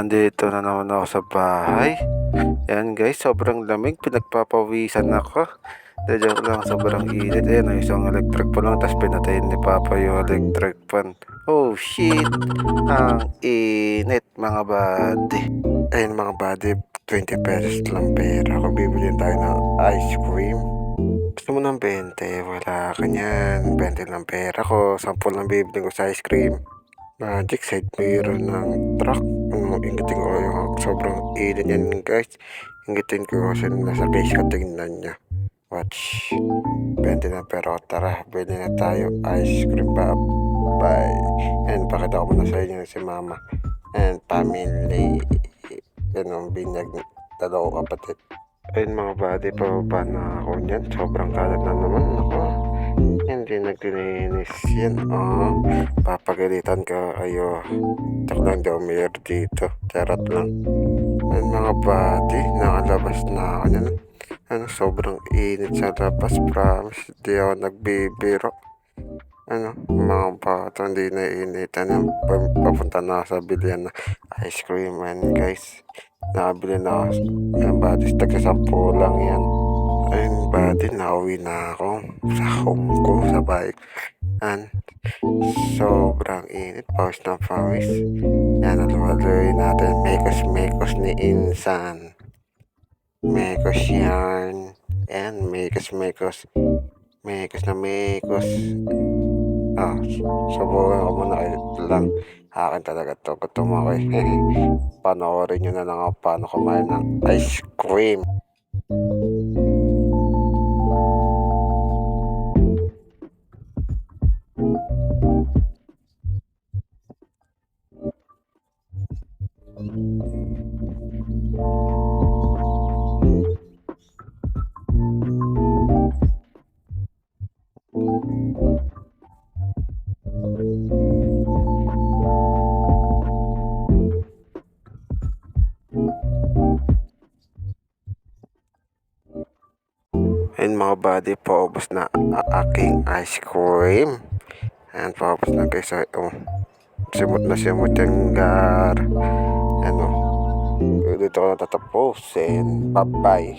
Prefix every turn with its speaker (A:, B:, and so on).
A: Nandito na naman ako sa bahay. Yan guys, sobrang lamig. Pinagpapawisan ako. De joke lang, sobrang init. Ayan, may isang electric pan lang. Tapos pinatayin ni Papa yung electric pan. Oh shit! Ang init mga buddy. Ayun mga buddy, 20 pesos lang pera. Kung bibili tayo ng ice cream. Gusto mo ng 20? Wala ka niyan. 20 lang pera ko. 10 lang bibili ko sa ice cream. Magic side mirror ng truck. Ano, ingitin ko yung sobrang init yan guys. Ingitin ko kasi nasa case ko tingnan niya. Watch. 20 na pero tara, bili na tayo ice cream pa. Bye. And pakita ko muna sa inyo si mama. And family. Yan ang binyag dalawang kapatid. Ayun mga buddy, pababa na ako niyan. Sobrang kalat na naman ako. Hindi naglilinis yan. Oo. Papagalitan ka. Ayo. Tak lang daw mayor dito. Charot lang. Ayun mga buddy, nakalabas na ako niyan. Ano, sobrang init sa labas. Promise, di ako nagbibiro. Ano, mga bata, hindi na initan. Pa- Papunta na sa bilihan na ice cream. And guys, nakabili na ako. Yan, buddy, taga sampo lang yan. Ayun, buddy, nauwi na ako sa home ko, sa bike. And sobrang init, pawis na pawis. Yan, aluwaloy natin. Mekos-mekos ni Insan. Mekos yarn. Yan, mekos-mekos. Mekos na mekos. Ah, subukan ko muna kayo lang. Akin talaga to. Gutom ako eh. Panoorin nyo na lang ako paano kumain ng ice cream. Ayun mga buddy, paubos na aking ice cream. Ayan, paubos na guys. Ay, Oh, simot na simot yung gar. Ano, dito ko na tatapusin. Bye-bye.